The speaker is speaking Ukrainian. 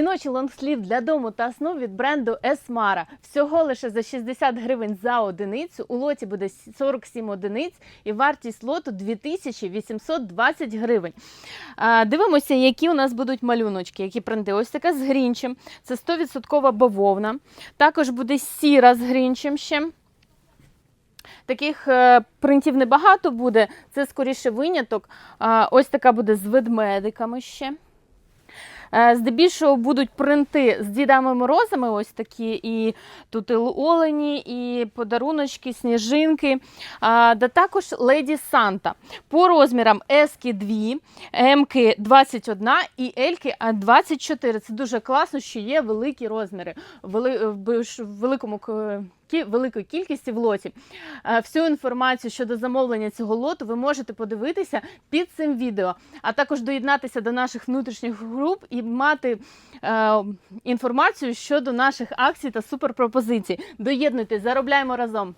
Жіночий лонгслів для дому та сну від бренду Esmara. Всього лише за 60 гривень за одиницю. У лоті буде 47 одиниць і вартість лоту 2820 гривень. А, Дивимося, які у нас будуть малюночки, які принти. Ось така з грінчем. Це 100% бавовна. Також буде сіра з грінчем ще. Таких е, принтів небагато буде. Це скоріше виняток. А, ось така буде з ведмедиками ще. Е, Здебільшого будуть принти з дідами морозами, ось такі, і тут і олені, і подаруночки, сніжинки. Да також Леді Санта. По розмірам S 2, М 21 і L 24. Це дуже класно, що є великі розміри в великому великої кількості в лоті. Е, Всю інформацію щодо замовлення цього лоту ви можете подивитися під цим відео, а також доєднатися до наших внутрішніх груп і мати е, інформацію щодо наших акцій та суперпропозицій. Доєднуйтесь, заробляємо разом.